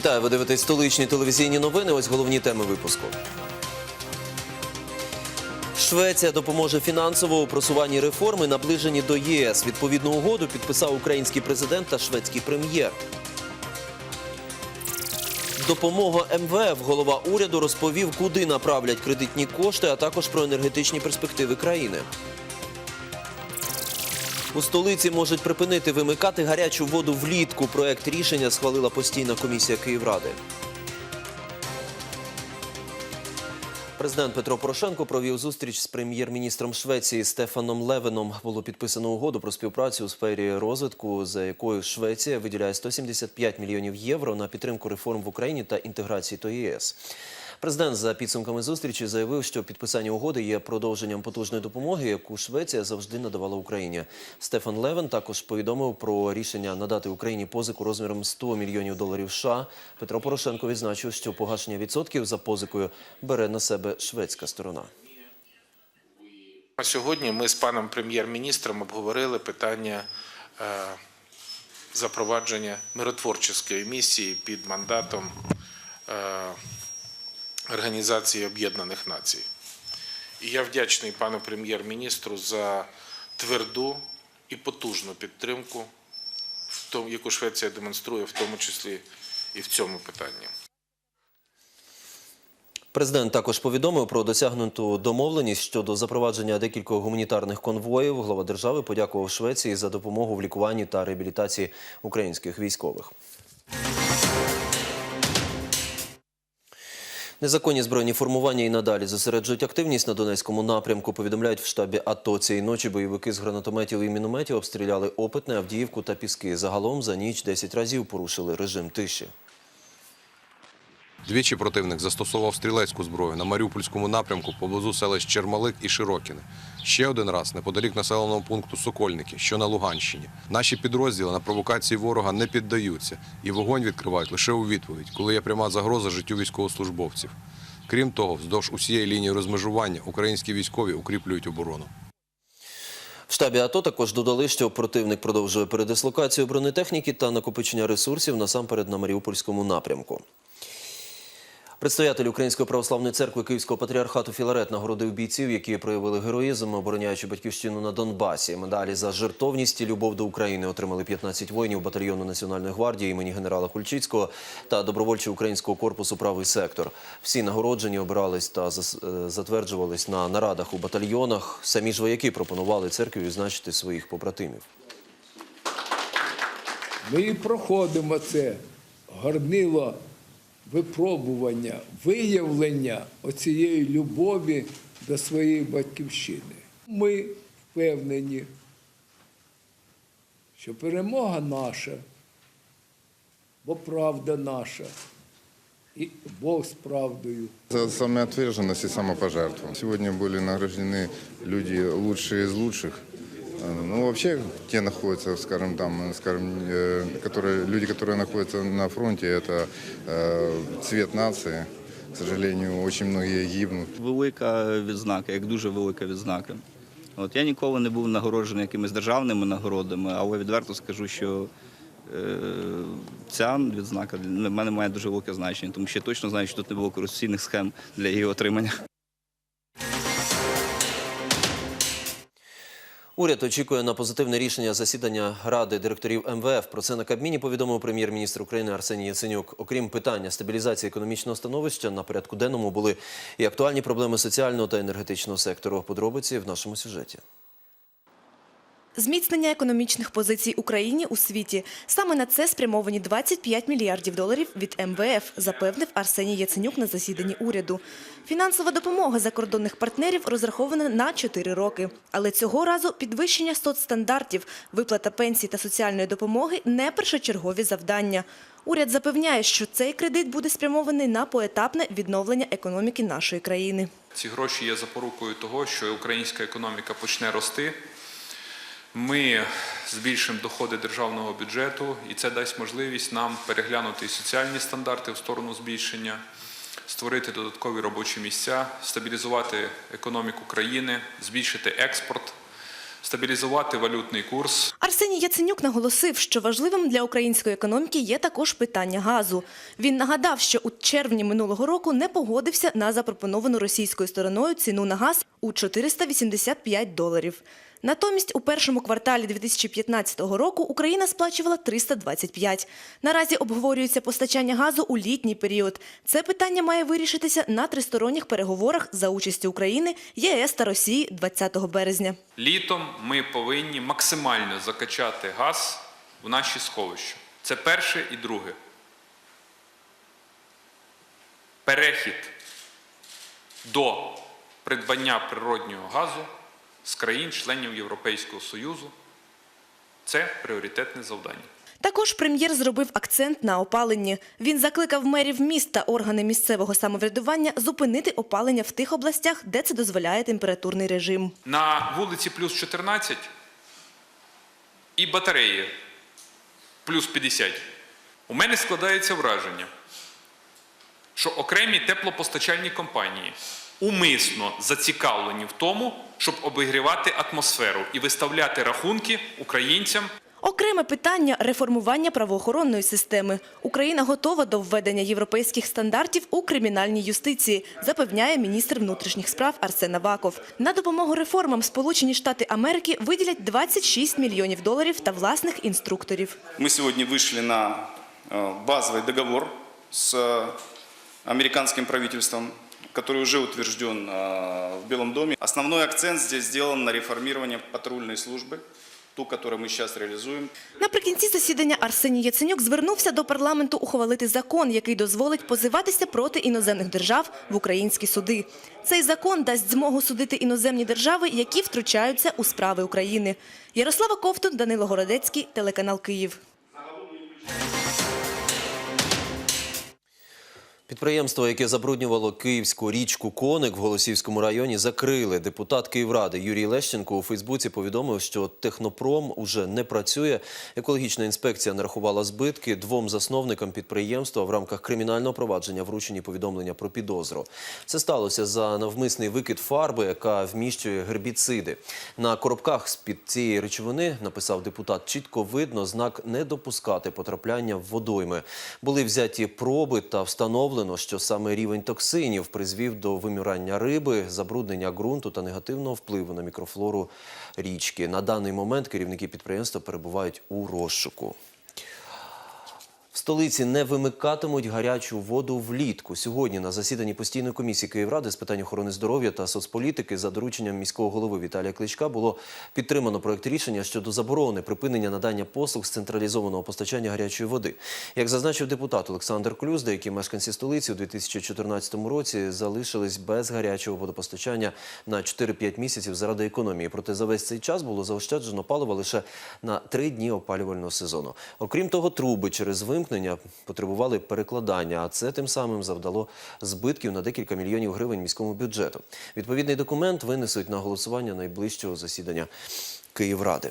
Вітаю, ви дивитесь столичні телевізійні новини. Ось головні теми випуску. Швеція допоможе фінансово у просуванні реформи, наближені до ЄС. Відповідну угоду підписав український президент та шведський прем'єр. Допомога МВФ голова уряду розповів, куди направлять кредитні кошти, а також про енергетичні перспективи країни. У столиці можуть припинити вимикати гарячу воду влітку. Проект рішення схвалила постійна комісія Київради. Президент Петро Порошенко провів зустріч з прем'єр-міністром Швеції Стефаном Левеном. Було підписано угоду про співпрацю у сфері розвитку, за якою Швеція виділяє 175 мільйонів євро на підтримку реформ в Україні та інтеграції до ЄС. Президент за підсумками зустрічі заявив, що підписання угоди є продовженням потужної допомоги, яку Швеція завжди надавала Україні. Стефан Левен також повідомив про рішення надати Україні позику розміром 100 мільйонів доларів США. Петро Порошенко відзначив, що погашення відсотків за позикою бере на себе шведська сторона. Сьогодні ми з паном прем'єр-міністром обговорили питання е, запровадження миротворчої місії під мандатом е, Організації Об'єднаних Націй. І я вдячний пану прем'єр-міністру за тверду і потужну підтримку, яку Швеція демонструє, в тому числі і в цьому питанні. Президент також повідомив про досягнуту домовленість щодо запровадження декількох гуманітарних конвоїв. Глава держави подякував Швеції за допомогу в лікуванні та реабілітації українських військових. Незаконні збройні формування і надалі зосереджують активність на Донецькому напрямку. Повідомляють в штабі АТО. Цієї ночі бойовики з гранатометів і мінометів обстріляли Опитне, Авдіївку та Піски. Загалом за ніч 10 разів порушили режим тиші. Двічі противник застосовував стрілецьку зброю на Маріупольському напрямку поблизу селищ Чермалик і Широкіне. Ще один раз неподалік населеного пункту Сокольники, що на Луганщині. Наші підрозділи на провокації ворога не піддаються і вогонь відкривають лише у відповідь, коли є пряма загроза життю військовослужбовців. Крім того, вздовж усієї лінії розмежування українські військові укріплюють оборону. В штабі АТО також додали, що противник продовжує передислокацію бронетехніки та накопичення ресурсів насамперед на Маріупольському напрямку. Предстоятель Української православної церкви Київського патріархату Філарет нагородив бійців, які проявили героїзм, обороняючи батьківщину на Донбасі. Медалі за жертовність і любов до України отримали 15 воїнів батальйону Національної гвардії імені генерала Кульчицького та добровольчого українського корпусу Правий сектор. Всі нагороджені обирались та е, затверджувались на нарадах у батальйонах. Самі ж вояки пропонували церкві відзначити своїх побратимів. Ми проходимо це горнило випробування, виявлення оцієї любові до своєї батьківщини. Ми впевнені, що перемога наша, бо правда наша, і Бог з правдою. За самоотверженность и самопожертву. Сегодня были награждены люди лучшие из лучших. Э, Ну, вообще, те находятся, скажем, там, скажем, э, которые, люди, которые находятся на фронте, это э, цвет нации. К сожалению, очень многие гибнут. велика відзнака, як дуже велика відзнака. От я ніколи не був нагороджений якимись державними нагородами, але відверто скажу, що е, ця відзнака для мене має дуже велике значення, тому що я точно знаю, що тут не було корупційних схем для її отримання. Уряд очікує на позитивне рішення засідання Ради директорів МВФ. Про це на Кабміні повідомив прем'єр-міністр України Арсеній Яценюк. Окрім питання стабілізації економічного становища, на порядку денному були і актуальні проблеми соціального та енергетичного сектору. Подробиці в нашому сюжеті. Зміцнення економічних позицій Україні у світі. Саме на це спрямовані 25 мільярдів доларів від МВФ, запевнив Арсеній Яценюк на засіданні уряду. Фінансова допомога закордонних партнерів розрахована на 4 роки. Але цього разу підвищення соцстандартів, виплата пенсій та соціальної допомоги – не першочергові завдання. Уряд запевняє, що цей кредит буде спрямований на поетапне відновлення економіки нашої країни. Ці гроші є запорукою того, що українська економіка почне рости. Ми збільшимо доходи державного бюджету, і це дасть можливість нам переглянути і соціальні стандарти в сторону збільшення, створити додаткові робочі місця, стабілізувати економіку країни, збільшити експорт стабілізувати валютний курс. Арсеній Яценюк наголосив, що важливим для української економіки є також питання газу. Він нагадав, що у червні минулого року не погодився на запропоновану російською стороною ціну на газ у 485 доларів. Натомість у першому кварталі 2015 року Україна сплачувала 325. Наразі обговорюється постачання газу у літній період. Це питання має вирішитися на тристоронніх переговорах за участі України, ЄС та Росії 20 березня. Літом ми повинні максимально закачати газ в наші сховища. Це перше і друге. Перехід до придбання природнього газу з країн-членів Європейського Союзу це пріоритетне завдання. Також прем'єр зробив акцент на опаленні. Він закликав мерів міст та органи місцевого самоврядування зупинити опалення в тих областях, де це дозволяє температурний режим. На вулиці плюс 14 і батареї плюс 50. У мене складається враження, що окремі теплопостачальні компанії умисно зацікавлені в тому, щоб обігрівати атмосферу і виставляти рахунки українцям Окреме питання реформування правоохоронної системи. Україна готова до введення європейських стандартів у кримінальній юстиції, запевняє міністр внутрішніх справ Арсен Аваков. На допомогу реформам Сполучені Штати Америки виділять 26 мільйонів доларів та власних інструкторів. Мы сегодня вышли на э, базовый договор с э, американским правительством, который уже утвержден э, в Белом доме. Основной акцент здесь сделан на реформирование патрульной службы, ту, которую мы сейчас реализуем. Наприкінці засідання Арсеній Яценюк звернувся до парламенту ухвалити закон, який дозволить позиватися проти іноземних держав в українські суди. Цей закон дасть змогу судити іноземні держави, які втручаються у справи України. Ярослава Ковтун, Данило Городецький, телеканал Київ. Підприємство, яке забруднювало київську річку Коник в Голосівському районі, закрили. Депутат Київради Юрій Лещенко у Фейсбуці повідомив, що технопром уже не працює. Екологічна інспекція нарахувала збитки двом засновникам підприємства в рамках кримінального провадження вручені повідомлення про підозру. Це сталося за навмисний викид фарби, яка вміщує гербіциди. На коробках з-під цієї речовини написав депутат. Чітко видно знак не допускати потрапляння в водойми. Були взяті проби та встановлено, що саме рівень токсинів призвів до вимірання риби, забруднення ґрунту та негативного впливу на мікрофлору річки. На даний момент керівники підприємства перебувають у розшуку. В столиці не вимикатимуть гарячу воду влітку. Сьогодні на засіданні постійної комісії Київради з питань охорони здоров'я та соцполітики за дорученням міського голови Віталія Кличка було підтримано проект рішення щодо заборони припинення надання послуг з централізованого постачання гарячої води. Як зазначив депутат Олександр Клюз, деякі мешканці столиці у 2014 році залишились без гарячого водопостачання на 4-5 місяців заради економії. Проте за весь цей час було заощаджено паливо лише на 3 дні опалювального сезону. Окрім того, труби через вимкнення потребували перекладання, а це тим самим завдало збитків на декілька мільйонів гривень міському бюджету. Відповідний документ винесуть на голосування найближчого засідання Київради.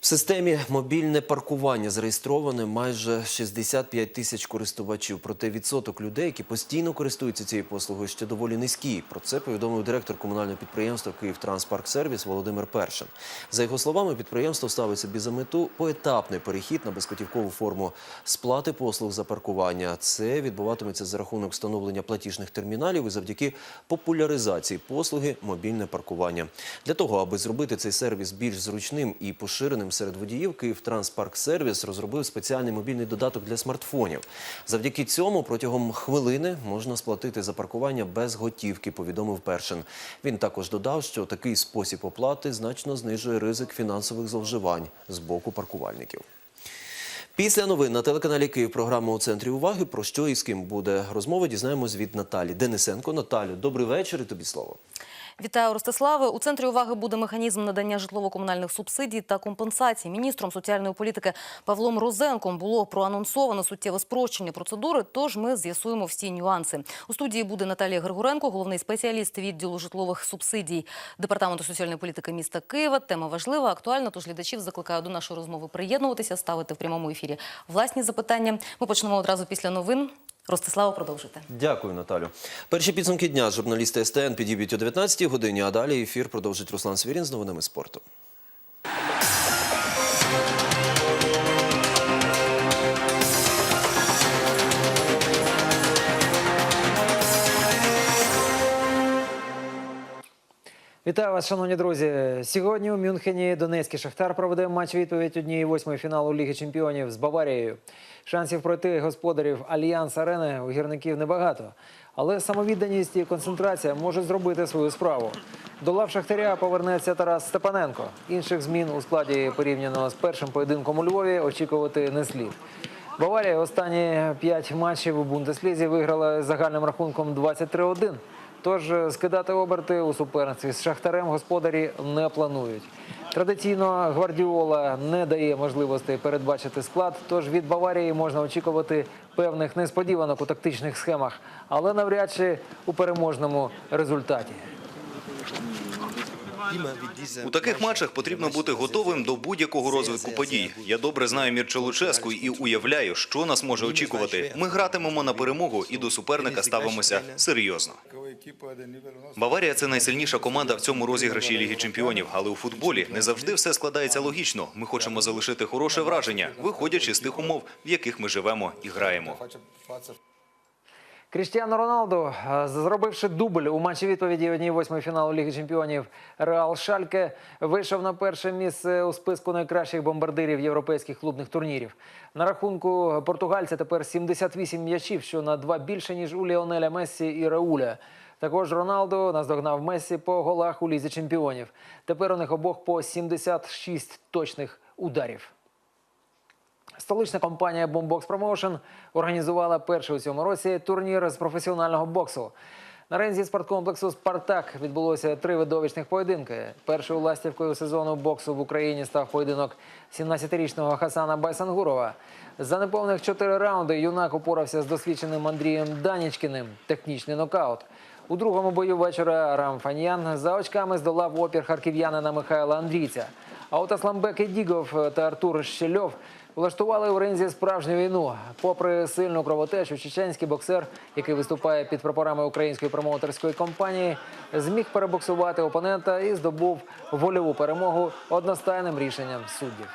В системі мобільне паркування зареєстровано майже 65 тисяч користувачів. Проте відсоток людей, які постійно користуються цією послугою, ще доволі низький. Про це повідомив директор комунального підприємства «Київтранспарксервіс» Володимир Першин. За його словами, підприємство ставить собі за мету поетапний перехід на безготівкову форму сплати послуг за паркування. Це відбуватиметься за рахунок встановлення платіжних терміналів і завдяки популяризації послуги мобільне паркування. Для того, аби зробити цей сервіс більш зручним і поширеним серед водіїв, «Київтранспарксервіс» розробив спеціальний мобільний додаток для смартфонів. Завдяки цьому протягом хвилини можна сплатити за паркування без готівки, повідомив Першин. Він також додав, що такий спосіб оплати значно знижує ризик фінансових зловживань з боку паркувальників. Після новин на телеканалі Київ програма у центрі уваги. Про що і з ким буде розмова, дізнаємось від Наталі Денисенко. Наталю, добрий вечір і тобі слово. Вітаю, Ростиславе. У центрі уваги буде механізм надання житлово-комунальних субсидій та компенсацій. Міністром соціальної політики Павлом Розенком було проанонсовано суттєве спрощення процедури. Тож ми з'ясуємо всі нюанси. У студії буде Наталія Григоренко, головний спеціаліст відділу житлових субсидій департаменту соціальної політики міста Києва. Тема важлива, актуальна. Тож глядачів закликаю до нашої розмови приєднуватися, ставити в прямому ефірі власні запитання. Ми почнемо одразу після новин. Ростислава, продовжуйте. Дякую, Наталю. Перші підсумки дня журналісти СТН підіб'ють о 19-й годині, а далі ефір продовжить Руслан Свірін з новинами спорту. Вітаю вас, шановні друзі. Сьогодні у Мюнхені Донецький Шахтар проведе матч відповідь однієї восьмої фіналу Ліги Чемпіонів з Баварією. Шансів пройти господарів Альянс Арени у гірників небагато. Але самовідданість і концентрація можуть зробити свою справу. До лав Шахтаря повернеться Тарас Степаненко. Інших змін у складі порівняно з першим поєдинком у Львові очікувати не слід. Баварія останні п'ять матчів у Бундеслізі виграла загальним рахунком 23-1. Тож е, скидати оберти у суперництві з Шахтарем господарі не планують. Традиційно Гвардіола не дає можливості передбачити склад, тож від Баварії можна очікувати певних несподіванок у тактичних схемах, але навряд чи у переможному результаті. У таких матчах потрібно бути готовим до будь-якого розвитку подій. Я добре знаю Мірча Луческу і уявляю, що нас може очікувати. Ми гратимемо на перемогу і до суперника ставимося серйозно. Баварія це найсильніша команда в цьому розіграші Ліги Чемпіонів, але у футболі не завжди все складається логічно. Ми хочемо залишити хороше враження, виходячи з тих умов, в яких ми живемо і граємо. Кріштіано Роналду, е, зробивши дубль у матчі відповіді одній восьмої фіналу Ліги Чемпіонів Реал Шальке, вийшов на перше місце у списку найкращих бомбардирів європейських клубних турнірів. На рахунку португальця тепер 78 м'ячів, що на два більше ніж у Ліонеля Мессі і Рауля. Також Роналду наздогнав Мессі по голах у лізі чемпіонів. Тепер у них обох по 76 точних ударів. Столична компанія Boombox Promotion організувала перший у цьому році турнір з професіонального боксу. На ринзі спорткомплексу Спартак відбулося три видовищних поєдинки. Першою ластівкою сезону боксу в Україні став поєдинок 17-річного Хасана Байсангурова. За неповних чотири раунди юнак упорався з досвідченим Андрієм Данічкіним. Технічний нокаут. У другому бою вечора Арам Фаньян за очками здолав опір харків'янина Михайла Андрійця. А от Асламбек Ідігов та Артур Щельов влаштували у ринзі справжню війну. Попри сильну кровотечу, чеченський боксер, який виступає під прапорами української промоутерської компанії, зміг перебоксувати опонента і здобув вольову перемогу одностайним рішенням суддів.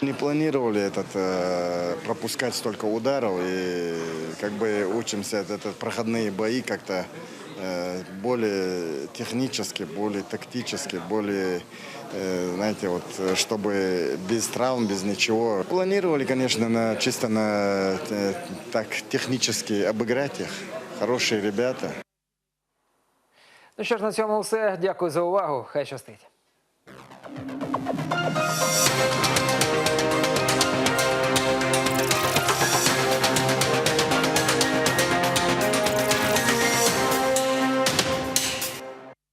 Не планировали этот, э, пропускать столько ударов и как бы учимся это, это проходные бои как-то э, более технически, более тактически, более, э, знаете, вот, э, чтобы без травм, без ничего. Планировали, конечно, на, чисто на э, так технически обыграть их. Хорошие ребята. Ну що ж, на цьому все. Дякую за увагу. Хай щастить.